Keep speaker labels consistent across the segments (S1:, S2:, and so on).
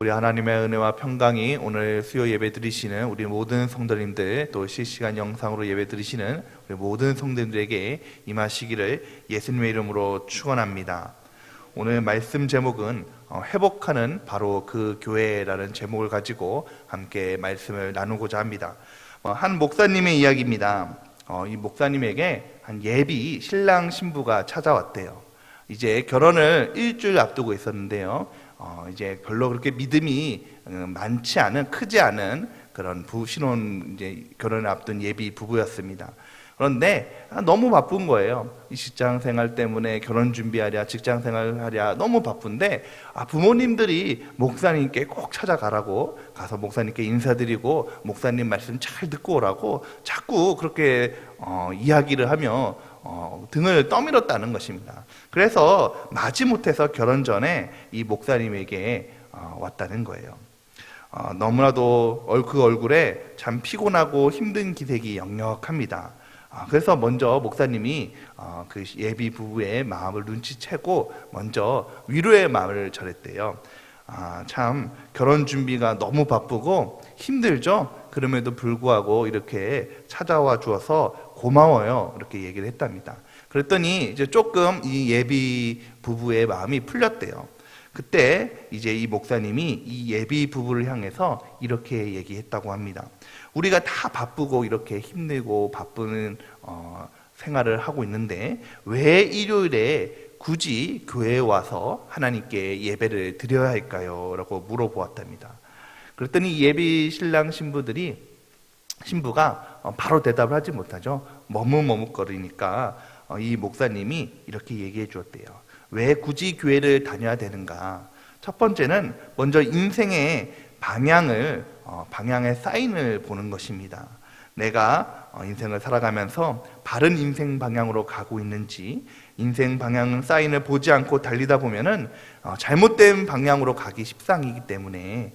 S1: 우리 하나님의 은혜와 평강이 오늘 수요 예배 드리시는 우리 모든 성도님들 또 실시간 영상으로 예배 드리시는 우리 모든 성도님들에게 임하시기를 예수님의 이름으로 축원합니다. 오늘 말씀 제목은 어, 회복하는 바로 그 교회라는 제목을 가지고 함께 말씀을 나누고자 합니다. 어, 한 목사님의 이야기입니다. 어, 이 목사님에게 한 예비 신랑 신부가 찾아왔대요. 이제 결혼을 일주일 앞두고 있었는데요. 어, 이제 별로 그렇게 믿음이 어, 많지 않은 크지 않은 그런 부 신혼 이제 결혼을 앞둔 예비 부부였습니다. 그런데 아, 너무 바쁜 거예요. 이 직장 생활 때문에 결혼 준비하랴, 직장 생활하랴 너무 바쁜데 아, 부모님들이 목사님께 꼭 찾아가라고 가서 목사님께 인사드리고 목사님 말씀 잘 듣고 오라고 자꾸 그렇게 어, 이야기를 하며 어, 등을 떠밀었다는 것입니다. 그래서 마지못해서 결혼 전에 이 목사님에게 어, 왔다는 거예요. 어, 너무나도 얼- 그 얼굴에 참 피곤하고 힘든 기색이 역력합니다. 아, 그래서 먼저 목사님이 어, 그 예비 부부의 마음을 눈치채고 먼저 위로의 마음을 전했대요. 아, 참 결혼 준비가 너무 바쁘고 힘들죠. 그럼에도 불구하고 이렇게 찾아와 주어서 고마워요. 이렇게 얘기를 했답니다. 그랬더니 이제 조금 이 예비 부부의 마음이 풀렸대요. 그때 이제 이 목사님이 이 예비 부부를 향해서 이렇게 얘기했다고 합니다. 우리가 다 바쁘고 이렇게 힘들고 바쁘는 어, 생활을 하고 있는데 왜 일요일에 굳이 교회에 와서 하나님께 예배를 드려야 할까요? 라고 물어보았답니다. 그랬더니 예비 신랑 신부들이 신부가 어, 바로 대답을 하지 못하죠. 머뭇머뭇거리니까 어, 이 목사님이 이렇게 얘기해 주었대요. 왜 굳이 교회를 다녀야 되는가? 첫 번째는 먼저 인생의 방향을 어, 방향의 사인을 보는 것입니다. 내가 어, 인생을 살아가면서 바른 인생 방향으로 가고 있는지 인생 방향 사인을 보지 않고 달리다 보면은 어, 잘못된 방향으로 가기 십상이기 때문에 어,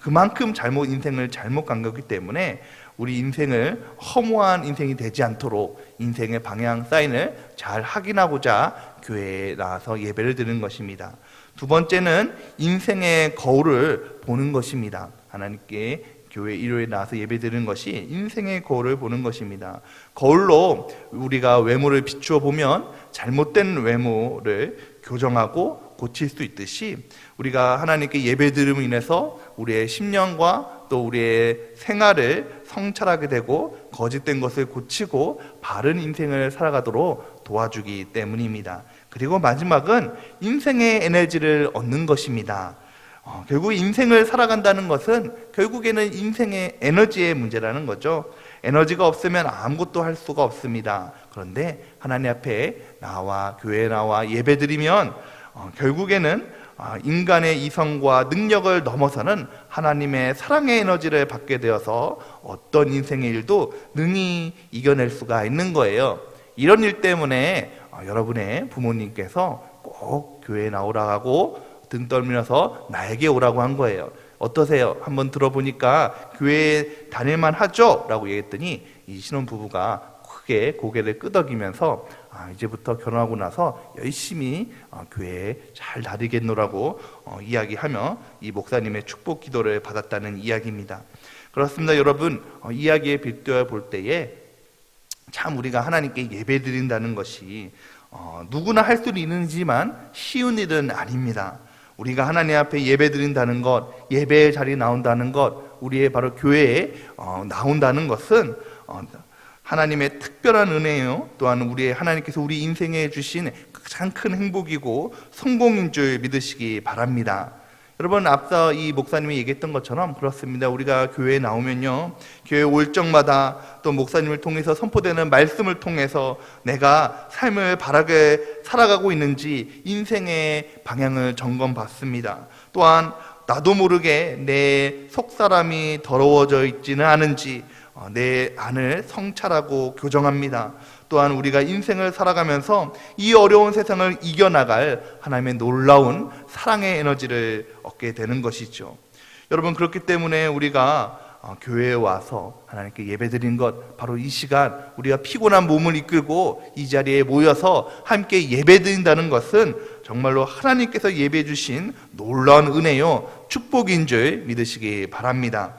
S1: 그만큼 잘못 인생을 잘못 간 거기 때문에 우리 인생을 허무한 인생이 되지 않도록 인생의 방향 사인을 잘 확인하고자 교회에 나와서 예배를 드리는 것입니다. 두 번째는 인생의 거울을 보는 것입니다. 하나님께 교회 일요일에 나와서 예배 드리는 것이 인생의 거울을 보는 것입니다. 거울로 우리가 외모를 비추어 보면 잘못된 외모를 교정하고 고칠 수 있듯이 우리가 하나님께 예배 드림으로 인해서 우리의 심령과 또 우리의 생활을 성찰하게 되고 거짓된 것을 고치고 바른 인생을 살아가도록 도와주기 때문입니다. 그리고 마지막은 인생의 에너지를 얻는 것입니다. 어, 결국 인생을 살아간다는 것은 결국에는 인생의 에너지의 문제라는 거죠. 에너지가 없으면 아무것도 할 수가 없습니다. 그런데 하나님 앞에 나와 교회에 나와 예배드리면 어, 결국에는 아, 인간의 이성과 능력을 넘어서는 하나님의 사랑의 에너지를 받게 되어서 어떤 인생의 일도 능히 이겨낼 수가 있는 거예요. 이런 일 때문에 어, 여러분의 부모님께서 꼭 교회에 나오라 하고 등 떨면서 나에게 오라고 한 거예요. 어떠세요? 한번 들어보니까 교회에 다닐만 하죠? 라고 얘기했더니 이 신혼부부가 크게 고개를 끄덕이면서 아, 이제부터 결혼하고 나서 열심히 어, 교회에 잘 다니겠노라고 어, 이야기하며 이 목사님의 축복 기도를 받았다는 이야기입니다. 그렇습니다. 여러분, 어, 이야기에 빗대어 볼 때에 참 우리가 하나님께 예배 드린다는 것이 어, 누구나 할 수 있는지만 쉬운 일은 아닙니다. 우리가 하나님 앞에 예배 드린다는 것, 예배의 자리에 나온다는 것, 우리의 바로 교회에 어, 나온다는 것은 어, 하나님의 특별한 은혜요. 또한 우리의 하나님께서 우리 인생에 주신 가장 큰 행복이고 성공인 줄 믿으시기 바랍니다. 여러분 앞서 이 목사님이 얘기했던 것처럼 그렇습니다. 우리가 교회에 나오면요. 교회 올 적마다 또 목사님을 통해서 선포되는 말씀을 통해서 내가 삶을 바르게 살아가고 있는지 인생의 방향을 점검받습니다. 또한 나도 모르게 내 속사람이 더러워져 있지는 않은지 어, 내 안을 성찰하고 교정합니다. 또한 우리가 인생을 살아가면서 이 어려운 세상을 이겨나갈 하나님의 놀라운 사랑의 에너지를 얻게 되는 것이죠. 여러분 그렇기 때문에 우리가 어, 교회에 와서 하나님께 예배드린 것 바로 이 시간 우리가 피곤한 몸을 이끌고 이 자리에 모여서 함께 예배드린다는 것은 정말로 하나님께서 예배해 주신 놀라운 은혜요 축복인 줄 믿으시기 바랍니다.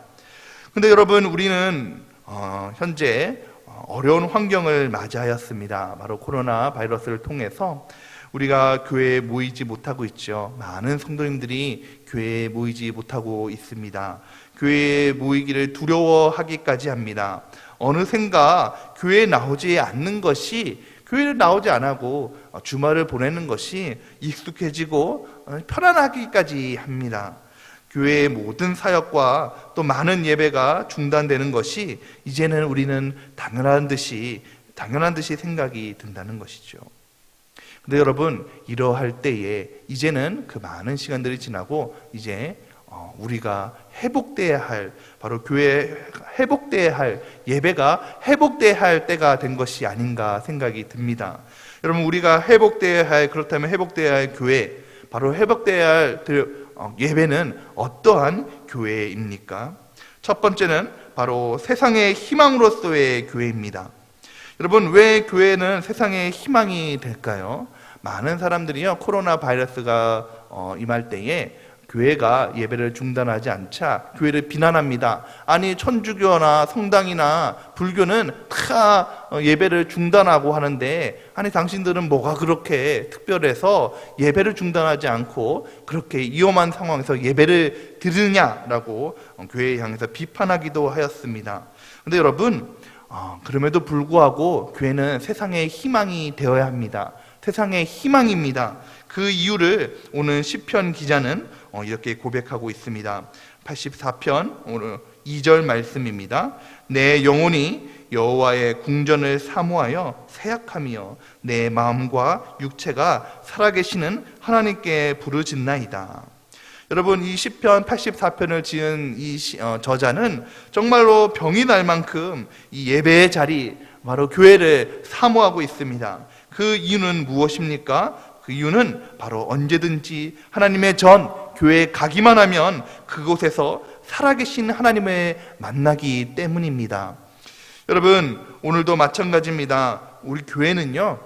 S1: 근데 여러분 우리는 어, 현재 어려운 환경을 맞이하였습니다. 바로 코로나 바이러스를 통해서 우리가 교회에 모이지 못하고 있죠. 많은 성도님들이 교회에 모이지 못하고 있습니다. 교회에 모이기를 두려워하기까지 합니다. 어느샌가 교회에 나오지 않는 것이 교회를 나오지 않고 주말을 보내는 것이 익숙해지고 편안하기까지 합니다. 교회의 모든 사역과 또 많은 예배가 중단되는 것이 이제는 우리는 당연한 듯이 당연한 듯이 생각이 든다는 것이죠. 근데 여러분 이러할 때에 이제는 그 많은 시간들이 지나고 이제 어, 우리가 회복돼야 할 바로 교회 회복돼야 할 예배가 회복돼야 할 때가 된 것이 아닌가 생각이 듭니다. 여러분 우리가 회복돼야 할 그렇다면 회복돼야 할 교회 바로 회복돼야 할 어, 예배는 어떠한 교회입니까? 첫 번째는 바로 세상의 희망으로서의 교회입니다. 여러분 왜 교회는 세상의 희망이 될까요? 많은 사람들이요 코로나 바이러스가 어, 임할 때에 교회가 예배를 중단하지 않자 교회를 비난합니다. 아니 천주교나 성당이나 불교는 다 어, 예배를 중단하고 하는데 아니 당신들은 뭐가 그렇게 특별해서 예배를 중단하지 않고 그렇게 위험한 상황에서 예배를 드리냐라고 어, 교회에 향해서 비판하기도 하였습니다. 근데 여러분 어, 그럼에도 불구하고 교회는 세상의 희망이 되어야 합니다. 세상의 희망입니다. 그 이유를 오늘 시편 기자는 어, 이렇게 고백하고 있습니다. 84편 오늘 2절 말씀입니다. 내 영혼이 여호와의 궁전을 사모하여 새약하며 내 마음과 육체가 살아계시는 하나님께 부르짖나이다. 여러분 이 시편 84편을 지은 이 어, 저자는 정말로 병이 날 만큼 이 예배의 자리 바로 교회를 사모하고 있습니다. 그 이유는 무엇입니까? 그 이유는 바로 언제든지 하나님의 전 교회에 가기만 하면 그곳에서 살아계신 하나님을 만나기 때문입니다. 여러분, 오늘도 마찬가지입니다. 우리 교회는요,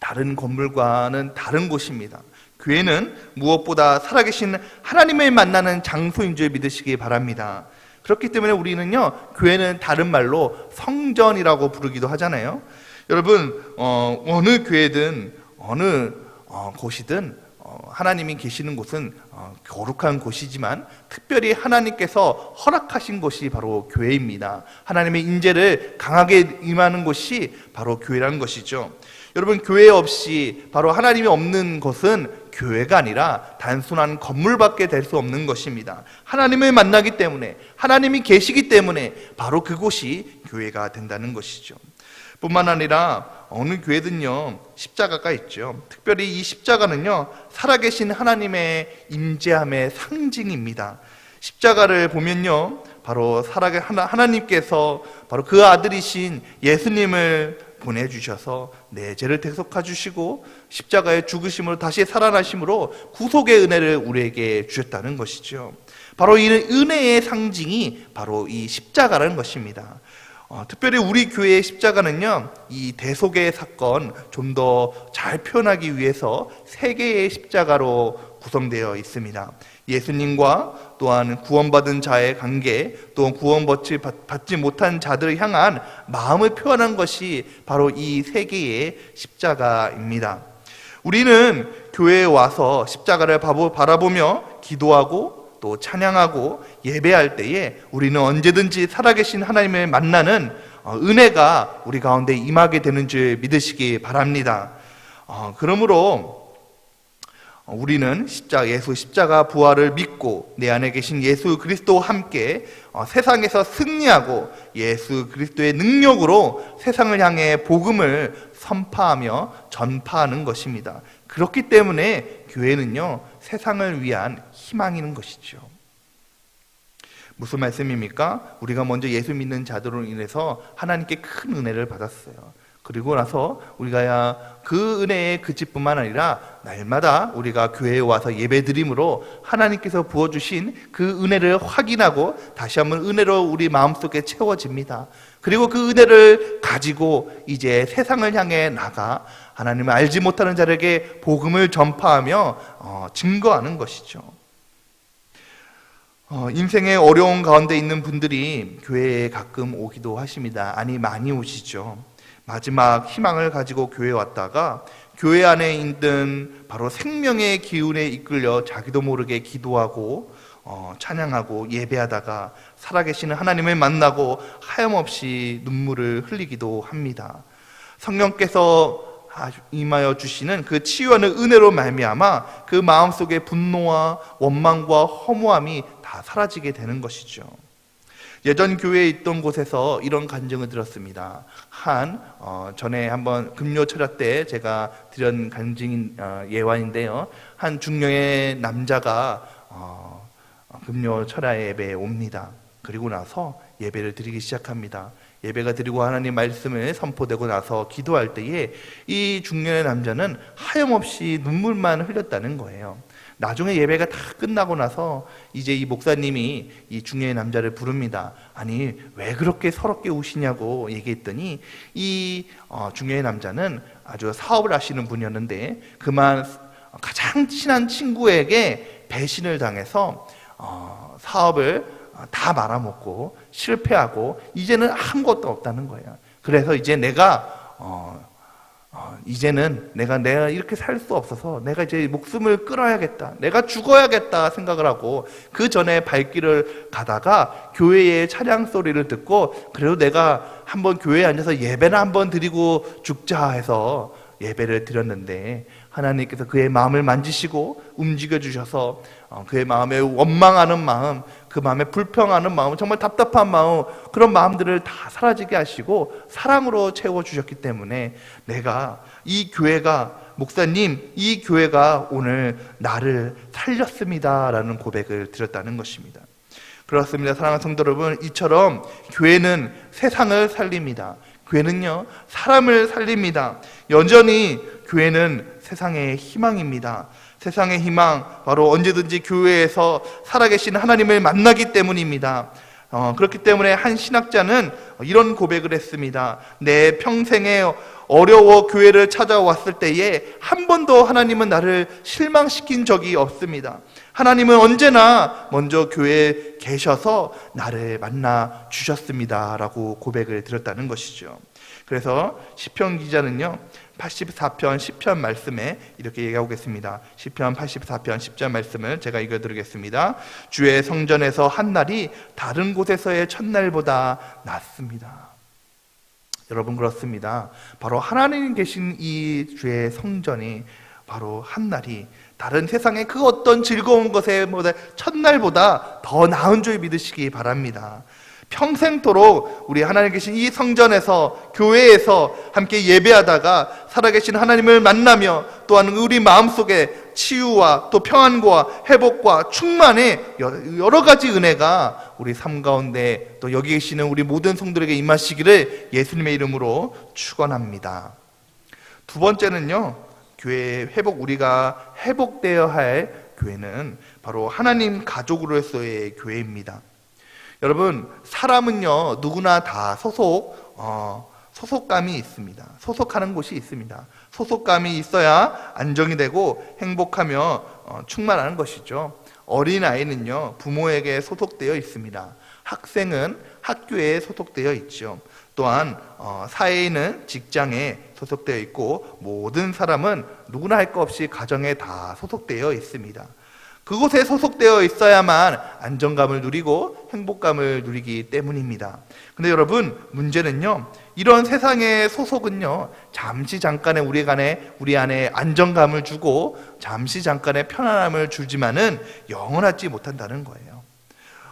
S1: 다른 건물과는 다른 곳입니다. 교회는 무엇보다 살아계신 하나님을 만나는 장소인 줄 믿으시기 바랍니다. 그렇기 때문에 우리는요, 교회는 다른 말로 성전이라고 부르기도 하잖아요. 여러분 어, 느 교회든 어느 어, 곳이든 어, 하나님이 계시는 곳은 어, 거룩한 곳이지만 특별히 하나님께서 허락하신 곳이 바로 교회입니다. 하나님의 인재를 강하게 임하는 곳이 바로 교회라는 것이죠. 여러분 교회 없이 바로 하나님이 없는 것은 교회가 아니라 단순한 건물밖에 될 수 없는 것입니다. 하나님을 만나기 때문에 하나님이 계시기 때문에 바로 그곳이 교회가 된다는 것이죠. 뿐만 아니라 어느 교회든요 십자가가 있죠. 특별히 이 십자가는요 살아계신 하나님의 임재함의 상징입니다. 십자가를 보면요 바로 살아계 하나님께서 바로 그 아들이신 예수님을 보내주셔서 내 죄를 대속해 주시고 십자가의 죽으심으로 다시 살아나심으로 구속의 은혜를 우리에게 주셨다는 것이죠. 바로 이 은혜의 상징이 바로 이 십자가라는 것입니다. 어, 특별히 우리 교회의 십자가는요, 이 대속의 사건 좀 더 잘 표현하기 위해서 세 개의 십자가로 구성되어 있습니다. 예수님과 또한 구원받은 자의 관계, 또 구원받지 받지 못한 자들을 향한 마음을 표현한 것이 바로 이 세 개의 십자가입니다. 우리는 교회에 와서 십자가를 바라보며 기도하고 또 찬양하고 예배할 때에 우리는 언제든지 살아계신 하나님을 만나는 어, 은혜가 우리 가운데 임하게 되는 줄 믿으시기 바랍니다. 어, 그러므로 우리는 십자 예수 십자가 부활을 믿고 내 안에 계신 예수 그리스도와 함께 어, 세상에서 승리하고 예수 그리스도의 능력으로 세상을 향해 복음을 선파하며 전파하는 것입니다. 그렇기 때문에 교회는요 세상을 위한 희망이는 것이죠. 무슨 말씀입니까? 우리가 먼저 예수 믿는 자들로 인해서 하나님께 큰 은혜를 받았어요. 그리고 나서 우리가 그 은혜의 그치뿐만 아니라 날마다 우리가 교회에 와서 예배드림으로 하나님께서 부어주신 그 은혜를 확인하고 다시 한번 은혜로 우리 마음속에 채워집니다. 그리고 그 은혜를 가지고 이제 세상을 향해 나가 하나님을 알지 못하는 자에게 복음을 전파하며 어, 증거하는 것이죠. 어, 인생의 어려운 가운데 있는 분들이 교회에 가끔 오기도 하십니다. 아니 많이 오시죠. 마지막 희망을 가지고 교회에 왔다가 교회 안에 있는 바로 생명의 기운에 이끌려 자기도 모르게 기도하고 어, 찬양하고 예배하다가 살아계시는 하나님을 만나고 하염없이 눈물을 흘리기도 합니다. 성령께서 임하여 주시는 그 치유하는 은혜로 말미암아 그 마음속의 분노와 원망과 허무함이 다 사라지게 되는 것이죠. 예전 교회에 있던 곳에서 이런 간증을 들었습니다. 한 어, 전에 한번 금요 철야 때 제가 드린 간증 어, 예화인데요. 한 중년의 남자가 어, 금요 철야 예배에 옵니다. 그리고 나서 예배를 드리기 시작합니다. 예배가 드리고 하나님 말씀을 선포되고 나서 기도할 때에 이 중년의 남자는 하염없이 눈물만 흘렸다는 거예요. 나중에 예배가 다 끝나고 나서 이제 이 목사님이 이 중년의 남자를 부릅니다. 아니 왜 그렇게 서럽게 우시냐고 얘기했더니 이 어, 중년의 남자는 아주 사업을 하시는 분이었는데 그만 가장 친한 친구에게 배신을 당해서 어, 사업을 다 말아먹고 실패하고 이제는 아무것도 없다는 거예요. 그래서 이제 내가 어, 어, 이제는 내가 내가 이렇게 살 수 없어서 내가 이제 목숨을 끊어야겠다. 내가 죽어야겠다 생각을 하고 그 전에 발길을 가다가 교회의 차량 소리를 듣고 그래도 내가 한번 교회에 앉아서 예배나 한번 드리고 죽자 해서 예배를 드렸는데 하나님께서 그의 마음을 만지시고 움직여 주셔서 어, 그의 마음에 원망하는 마음, 그 마음에 불평하는 마음, 정말 답답한 마음, 그런 마음들을 다 사라지게 하시고 사랑으로 채워 주셨기 때문에 내가 이 교회가 목사님, 이 교회가 오늘 나를 살렸습니다 라는 고백을 드렸다는 것입니다. 그렇습니다. 사랑하는 성도 여러분, 이처럼 교회는 세상을 살립니다. 교회는요, 사람을 살립니다. 여전히 교회는 세상의 희망입니다. 세상의 희망, 바로 언제든지 교회에서 살아계신 하나님을 만나기 때문입니다. 어, 그렇기 때문에 한 신학자는 이런 고백을 했습니다. 내 평생에 어려워 교회를 찾아왔을 때에 한 번도 하나님은 나를 실망시킨 적이 없습니다. 하나님은 언제나 먼저 교회에 계셔서 나를 만나 주셨습니다라고 고백을 드렸다는 것이죠. 그래서 시편 기자는요. 84편 10편 말씀에 이렇게 얘기하고 있습니다. 시편 84편 10절 말씀을 제가 읽어 드리겠습니다. 주의 성전에서 한 날이 다른 곳에서의 첫날보다 낫습니다. 여러분 그렇습니다. 바로 하나님 계신 이 주의 성전이 바로 한 날이 다른 세상의 그 어떤 즐거운 것에 첫날보다 더 나은 줄 믿으시기 바랍니다. 평생토록 우리 하나님 계신 이 성전에서 교회에서 함께 예배하다가 살아계신 하나님을 만나며 또한 우리 마음속에 치유와 또 평안과 회복과 충만의 여러 가지 은혜가 우리 삶 가운데 또 여기 계시는 우리 모든 성들에게 임하시기를 예수님의 이름으로 축원합니다. 두 번째는요. 교회 회복 우리가 회복되어야 할 교회는 바로 하나님 가족으로서의 교회입니다. 여러분 사람은요 누구나 다 소속 어, 소속감이 있습니다. 소속하는 곳이 있습니다. 소속감이 있어야 안정이 되고 행복하며 어, 충만하는 것이죠. 어린 아이는요 부모에게 소속되어 있습니다. 학생은 학교에 소속되어 있죠. 또한 어, 사회인은 직장에 소속되어 있고 모든 사람은 누구나 할 것 없이 가정에 다 소속되어 있습니다. 그곳에 소속되어 있어야만 안정감을 누리고 행복감을 누리기 때문입니다. 근데 여러분, 문제는요, 이런 세상의 소속은요, 잠시 잠깐의 우리 간에, 우리 안에 안정감을 주고, 잠시 잠깐의 편안함을 주지만은 영원하지 못한다는 거예요.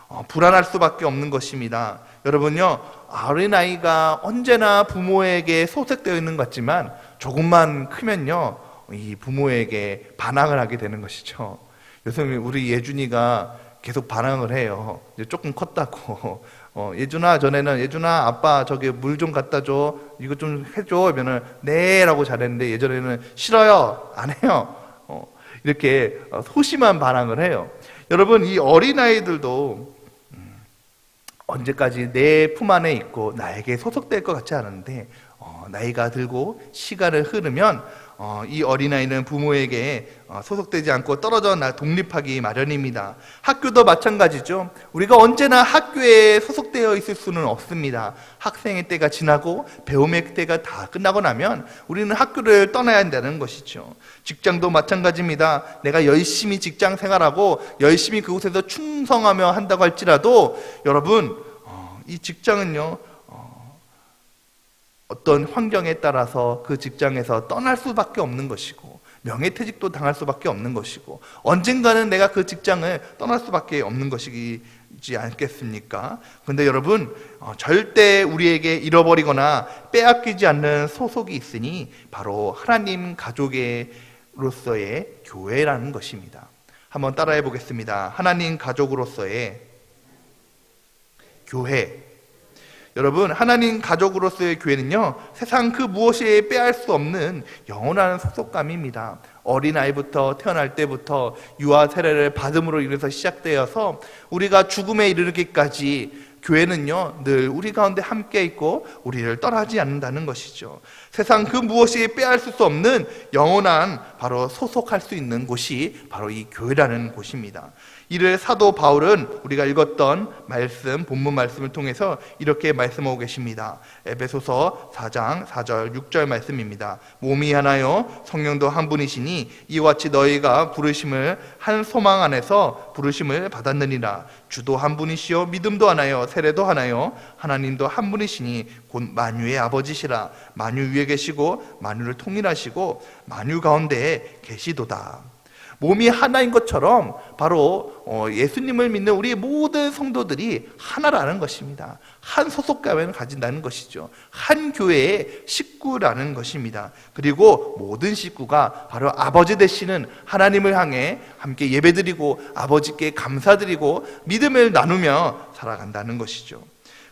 S1: 어, 불안할 수밖에 없는 것입니다. 여러분요, 어린아이가 언제나 부모에게 소속되어 있는 것 같지만, 조금만 크면요, 이 부모에게 반항을 하게 되는 것이죠. 요새 우리 예준이가 계속 반항을 해요. 이제 조금 컸다고. 어, 예준아 전에는 예준아 아빠 저기 물 좀 갖다 줘. 이거 좀 해줘. 하면은 네라고 잘했는데 예전에는 싫어요. 안 해요. 어, 이렇게 어, 소심한 반항을 해요. 여러분 이 어린 아이들도 음, 언제까지 내 품 안에 있고 나에게 소속될 것 같지 않은데 어, 나이가 들고 시간을 흐르면 어, 이 어린아이는 부모에게 어, 소속되지 않고 떨어져 나 독립하기 마련입니다. 학교도 마찬가지죠. 우리가 언제나 학교에 소속되어 있을 수는 없습니다. 학생의 때가 지나고 배움의 때가 다 끝나고 나면 우리는 학교를 떠나야 한다는 것이죠. 직장도 마찬가지입니다. 내가 열심히 직장 생활하고 열심히 그곳에서 충성하며 한다고 할지라도 여러분 어, 이 직장은요 어떤 환경에 따라서 그 직장에서 떠날 수밖에 없는 것이고 명예퇴직도 당할 수밖에 없는 것이고 언젠가는 내가 그 직장을 떠날 수밖에 없는 것이지 않겠습니까? 근데 여러분 어, 절대 우리에게 잃어버리거나 빼앗기지 않는 소속이 있으니 바로 하나님 가족으로서의 교회라는 것입니다. 한번 따라해 보겠습니다. 하나님 가족으로서의 교회 여러분, 하나님 가족으로서의 교회는요, 세상 그 무엇이 빼앗을 수 없는 영원한 소속감입니다. 어린아이부터 태어날 때부터 유아 세례를 받음으로 인해서 시작되어서 우리가 죽음에 이르기까지 교회는요, 늘 우리 가운데 함께 있고 우리를 떠나지 않는다는 것이죠. 세상 그 무엇이 빼앗을 수 없는 영원한 바로 소속할 수 있는 곳이 바로 이 교회라는 곳입니다. 이를 사도 바울은 우리가 읽었던 말씀, 본문 말씀을 통해서 이렇게 말씀하고 계십니다. 에베소서 4장 4절 6절 말씀입니다. 몸이 하나요 성령도 한 분이시니 이와 같이 너희가 부르심을 한 소망 안에서 부르심을 받았느니라. 주도 한 분이시요 믿음도 하나요 세례도 하나요 하나님도 한 분이시니 곧 만유의 아버지시라. 만유 위에 계시고 만유를 통일하시고 만유 가운데에 계시도다. 몸이 하나인 것처럼 바로 어, 예수님을 믿는 우리 모든 성도들이 하나라는 것입니다. 한 소속감을 가진다는 것이죠. 한 교회의 식구라는 것입니다. 그리고 모든 식구가 바로 아버지 되시는 하나님을 향해 함께 예배드리고 아버지께 감사드리고 믿음을 나누며 살아간다는 것이죠.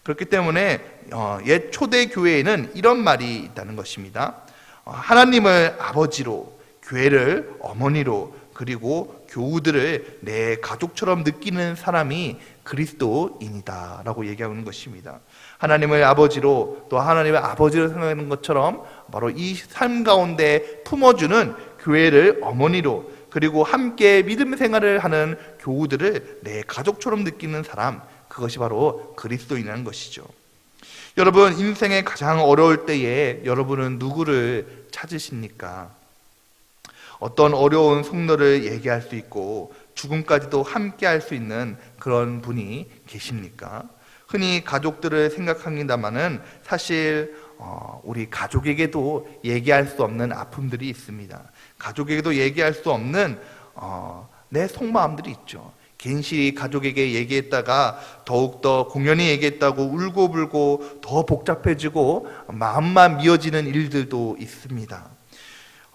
S1: 그렇기 때문에 어, 옛 초대 교회에는 이런 말이 있다는 것입니다. 어, 하나님을 아버지로, 교회를 어머니로, 그리고 교우들을 내 가족처럼 느끼는 사람이 그리스도인이다라고 얘기하는 것입니다. 하나님을 아버지로 또 하나님의 아버지로 생각하는 것처럼 바로 이 삶 가운데 품어주는 교회를 어머니로 그리고 함께 믿음 생활을 하는 교우들을 내 가족처럼 느끼는 사람 그것이 바로 그리스도인이라는 것이죠. 여러분 인생의 가장 어려울 때에 여러분은 누구를 찾으십니까? 어떤 어려운 속노를 얘기할 수 있고 죽음까지도 함께 할 수 있는 그런 분이 계십니까? 흔히 가족들을 생각합니다만은 사실 어, 우리 가족에게도 얘기할 수 없는 아픔들이 있습니다. 가족에게도 얘기할 수 없는 어, 내 속마음들이 있죠. 괜시 가족에게 얘기했다가 더욱더 공연히 얘기했다고 울고불고 더 복잡해지고 마음만 미어지는 일들도 있습니다.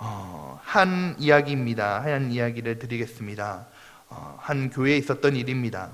S1: 어, 한 이야기입니다. 한 이야기를 드리겠습니다. 어, 한 교회에 있었던 일입니다.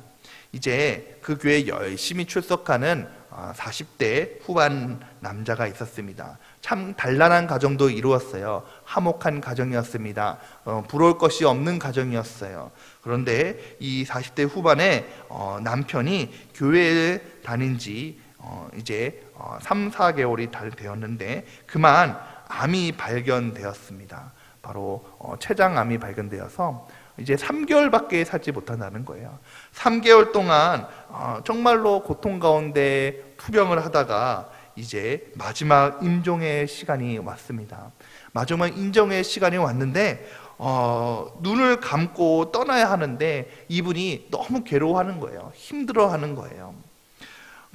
S1: 이제 그 교회에 열심히 출석하는 어, 40대 후반 남자가 있었습니다. 참 단란한 가정도 이루었어요. 화목한 가정이었습니다. 어, 부러울 것이 없는 가정이었어요. 그런데 이 40대 후반에 어, 남편이 교회에 다닌 지 어, 이제 어, 3, 4개월이 다 되었는데 그만 암이 발견되었습니다. 바로 어, 췌장암이 발견되어서 이제 3개월밖에 살지 못한다는 거예요. 3개월 동안 어, 정말로 고통 가운데 투병을 하다가 이제 마지막 임종의 시간이 왔습니다. 마지막 임종의 시간이 왔는데 어, 눈을 감고 떠나야 하는데 이분이 너무 괴로워하는 거예요. 힘들어하는 거예요.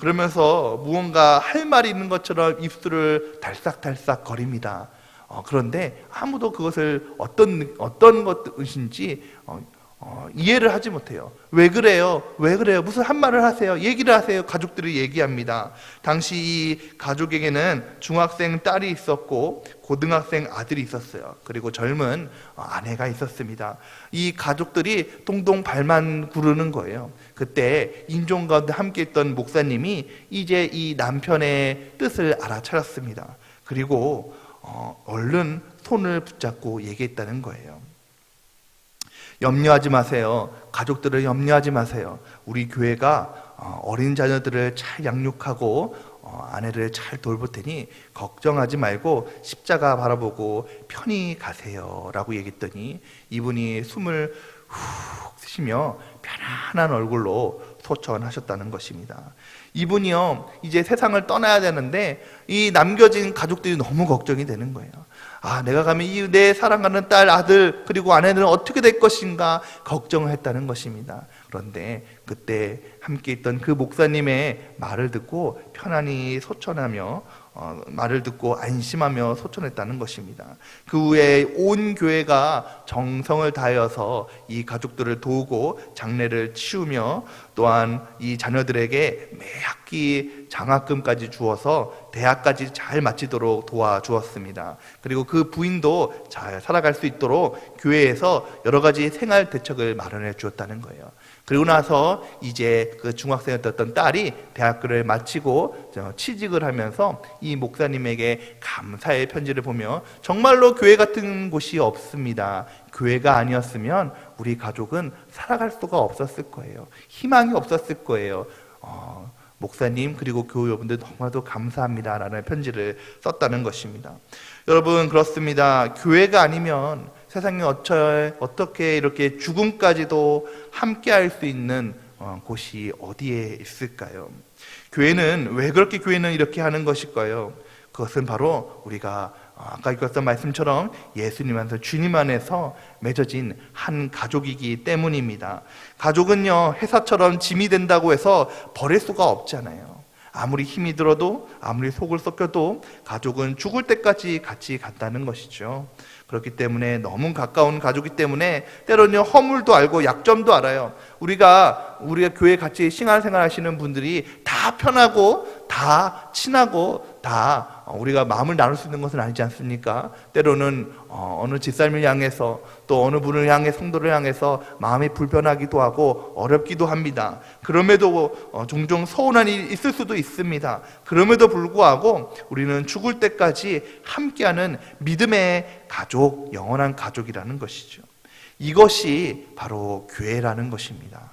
S1: 그러면서 무언가 할 말이 있는 것처럼 입술을 달싹달싹 거립니다. 어, 그런데 아무도 그것을 어떤 어떤 것인지 어, 어, 이해를 하지 못해요. 왜 그래요? 왜 그래요? 무슨 한 말을 하세요? 얘기를 하세요. 가족들이 얘기합니다. 당시 이 가족에게는 중학생 딸이 있었고 고등학생 아들이 있었어요. 그리고 젊은 어, 아내가 있었습니다. 이 가족들이 동동 발만 구르는 거예요. 그때 인종 가운데 함께 있던 목사님이 이제 이 남편의 뜻을 알아차렸습니다. 그리고 어, 얼른 손을 붙잡고 얘기했다는 거예요. 염려하지 마세요. 가족들을 염려하지 마세요. 우리 교회가 어, 어린 자녀들을 잘 양육하고 어, 아내를 잘 돌볼 테니 걱정하지 말고 십자가 바라보고 편히 가세요 라고 얘기했더니 이분이 숨을 후 쉬며 편안한 얼굴로 소천하셨다는 것입니다. 이분이요 이제 세상을 떠나야 되는데 이 남겨진 가족들이 너무 걱정이 되는 거예요. 아, 내가 가면 이 내 사랑하는 딸, 아들, 그리고 아내는 어떻게 될 것인가 걱정을 했다는 것입니다. 그런데 그때 함께 있던 그 목사님의 말을 듣고 편안히 소천하며 어, 말을 듣고 안심하며 소천했다는 것입니다. 그 후에 온 교회가 정성을 다하여서 이 가족들을 도우고 장례를 치우며 또한 이 자녀들에게 매 학기 장학금까지 주어서 대학까지 잘 마치도록 도와주었습니다. 그리고 그 부인도 잘 살아갈 수 있도록 교회에서 여러 가지 생활 대책을 마련해 주었다는 거예요. 그리고 나서 이제 그 중학생이었던 딸이 대학교를 마치고 취직을 하면서 이 목사님에게 감사의 편지를 보며 정말로 교회 같은 곳이 없습니다. 교회가 아니었으면 우리 가족은 살아갈 수가 없었을 거예요. 희망이 없었을 거예요. 어, 목사님 그리고 교회여러분들 너무나도 감사합니다라는 편지를 썼다는 것입니다. 여러분 그렇습니다. 교회가 아니면 세상에 어쩔 어떻게 이렇게 죽음까지도 함께 할 수 있는 어, 곳이 어디에 있을까요? 교회는 왜 그렇게 교회는 이렇게 하는 것일까요? 그것은 바로 우리가 어, 아까 읽었던 말씀처럼 예수님 안에서 주님 안에서 맺어진 한 가족이기 때문입니다. 가족은요 회사처럼 짐이 된다고 해서 버릴 수가 없잖아요. 아무리 힘이 들어도 아무리 속을 썩혀도 가족은 죽을 때까지 같이 간다는 것이죠. 그렇기 때문에 너무 가까운 가족이기 때문에 때로는 허물도 알고 약점도 알아요. 우리가 우리가 교회 같이 신앙생활 하시는 분들이 다 편하고 다 친하고 다 우리가 마음을 나눌 수 있는 것은 아니지 않습니까? 때로는 어, 어느 집사님을 향해서 또 어느 분을 향해 성도를 향해서 마음이 불편하기도 하고 어렵기도 합니다. 그럼에도 어, 종종 서운한 일이 있을 수도 있습니다. 그럼에도 불구하고 우리는 죽을 때까지 함께하는 믿음의 가족, 영원한 가족이라는 것이죠. 이것이 바로 교회라는 것입니다.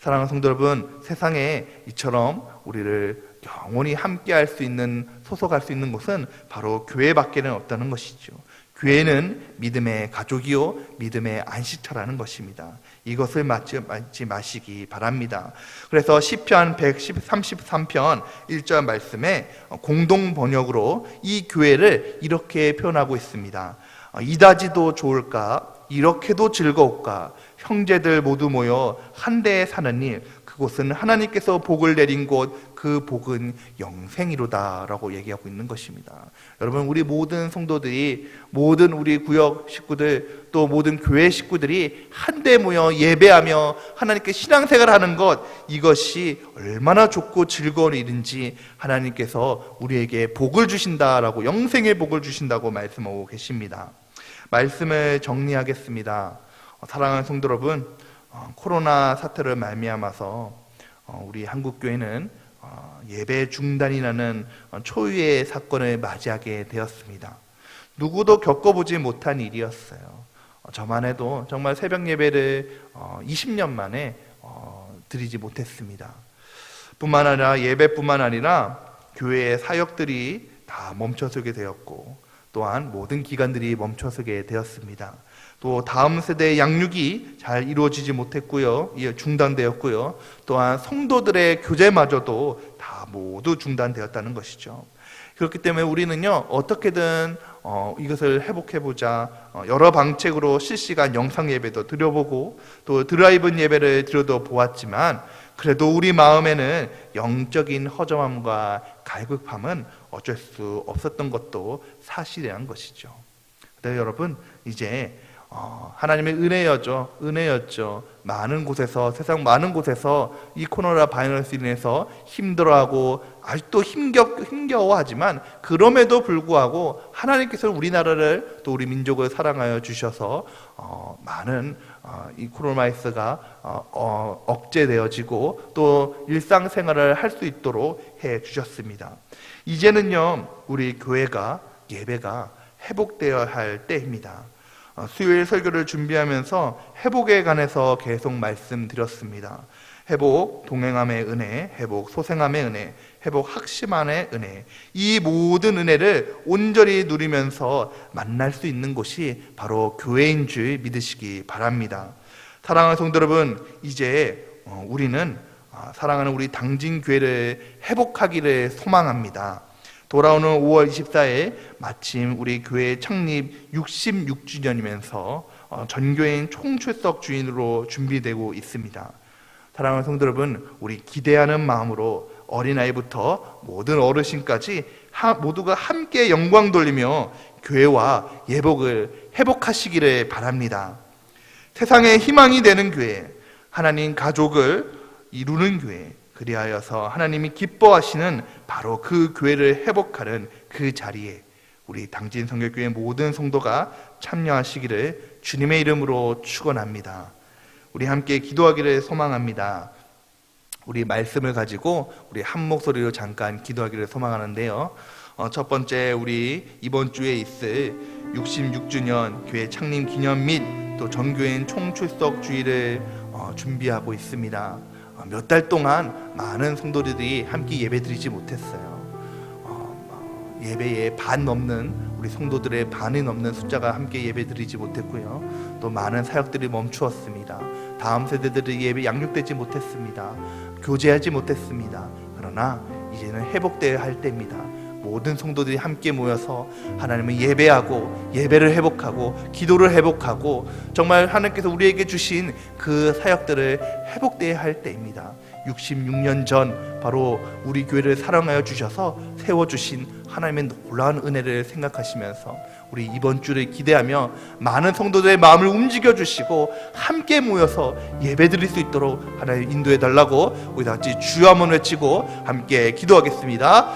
S1: 사랑하는 성도 여러분, 세상에 이처럼 우리를 영원히 함께 할 수 있는, 소속할 수 있는 곳은 바로 교회밖에는 없다는 것이죠. 교회는 믿음의 가족이요, 믿음의 안식처라는 것입니다. 이것을 맞지, 마시기 바랍니다. 그래서 시편 133편 1절 말씀에 공동 번역으로 이 교회를 이렇게 표현하고 있습니다. 이다지도 좋을까? 이렇게도 즐거울까? 형제들 모두 모여 한 대에 사는 일, 그곳은 하나님께서 복을 내린 곳, 그 복은 영생이로다라고 얘기하고 있는 것입니다. 여러분, 우리 모든 성도들이, 모든 우리 구역 식구들, 또 모든 교회 식구들이 한데 모여 예배하며 하나님께 신앙생활 하는 것, 이것이 얼마나 좋고 즐거운 일인지 하나님께서 우리에게 복을 주신다라고, 영생의 복을 주신다고 말씀하고 계십니다. 말씀을 정리하겠습니다. 사랑하는 성도 여러분, 어, 코로나 사태를 말미암아서 어, 우리 한국 교회는 어, 예배 중단이라는 초유의 사건을 맞이하게 되었습니다. 누구도 겪어보지 못한 일이었어요. 저만 해도 정말 새벽 예배를 20년 만에 드리지 못했습니다. 뿐만 아니라 예배뿐만 아니라 교회의 사역들이 다 멈춰서게 되었고 또한 모든 기관들이 멈춰서게 되었습니다. 또 다음 세대의 양육이 잘 이루어지지 못했고요. 중단되었고요. 또한 성도들의 교제마저도 다 모두 중단되었다는 것이죠. 그렇기 때문에 우리는요, 어떻게든 어, 이것을 회복해보자. 어, 여러 방책으로 실시간 영상 예배도 드려보고 또 드라이브 예배를 드려도 보았지만 그래도 우리 마음에는 영적인 허점함과 갈급함은 어쩔 수 없었던 것도 사실이란 것이죠. 네, 여러분, 이제 어, 하나님의 은혜였죠. 은혜였죠. 많은 곳에서 세상 많은 곳에서 이 코로나 바이러스로 인해서 힘들어하고 아직도 힘겨 힘겨워하지만 그럼에도 불구하고 하나님께서 우리나라를 또 우리 민족을 사랑하여 주셔서 어, 많은 어, 이 코로나바이러스가 어, 어, 억제되어지고 또 일상생활을 할 수 있도록 해 주셨습니다. 이제는요 우리 교회가 예배가 회복되어야 할 때입니다. 어, 수요일 설교를 준비하면서 회복에 관해서 계속 말씀드렸습니다. 회복 동행함의 은혜, 회복 소생함의 은혜, 회복 학심함의 은혜. 이 모든 은혜를 온전히 누리면서 만날 수 있는 곳이 바로 교회인 줄 믿으시기 바랍니다. 사랑하는 성도 여러분, 이제 어, 우리는 아, 사랑하는 우리 당진 교회를 회복하기를 소망합니다. 돌아오는 5월 24일 마침 우리 교회 창립 66주년이면서 어, 전교인 총출석 주인으로 준비되고 있습니다. 사랑하는 성도 여러분, 우리 기대하는 마음으로 어린아이부터 모든 어르신까지 하- 모두가 함께 영광 돌리며 교회와 예복을 회복하시기를 바랍니다. 세상의 희망이 되는 교회, 하나님 가족을 이루는 교회, 그리하여서 하나님이 기뻐하시는 바로 그 교회를 회복하는 그 자리에 우리 당진 성결교회 모든 성도가 참여하시기를 주님의 이름으로 축원합니다. 우리 함께 기도하기를 소망합니다. 우리 말씀을 가지고 우리 한 목소리로 잠깐 기도하기를 소망하는데요. 어, 첫 번째 우리 이번 주에 있을 66주년 교회 창립 기념 및 또 전교인 총출석 주일을 어, 준비하고 있습니다. 어, 몇달 동안 많은 성도들이 함께 예배드리지 못했어요. 어, 예배에 반 넘는 우리 성도들의 반이 넘는 숫자가 함께 예배드리지 못했고요. 또 많은 사역들이 멈추었습니다. 다음 세대들의 예배 양육되지 못했습니다. 교제하지 못했습니다. 그러나 이제는 회복되어야 할 때입니다. 모든 성도들이 함께 모여서 하나님을 예배하고 예배를 회복하고 기도를 회복하고 정말 하나님께서 우리에게 주신 그 사역들을 회복되어야 할 때입니다. 66년 전 바로 우리 교회를 사랑하여 주셔서 세워 주신 하나님의 놀라운 은혜를 생각하시면서 우리 이번 주를 기대하며 많은 성도들의 마음을 움직여 주시고 함께 모여서 예배드릴 수 있도록 하나님 인도해 달라고 우리 다 같이 주여 한번 외치고 함께 기도하겠습니다.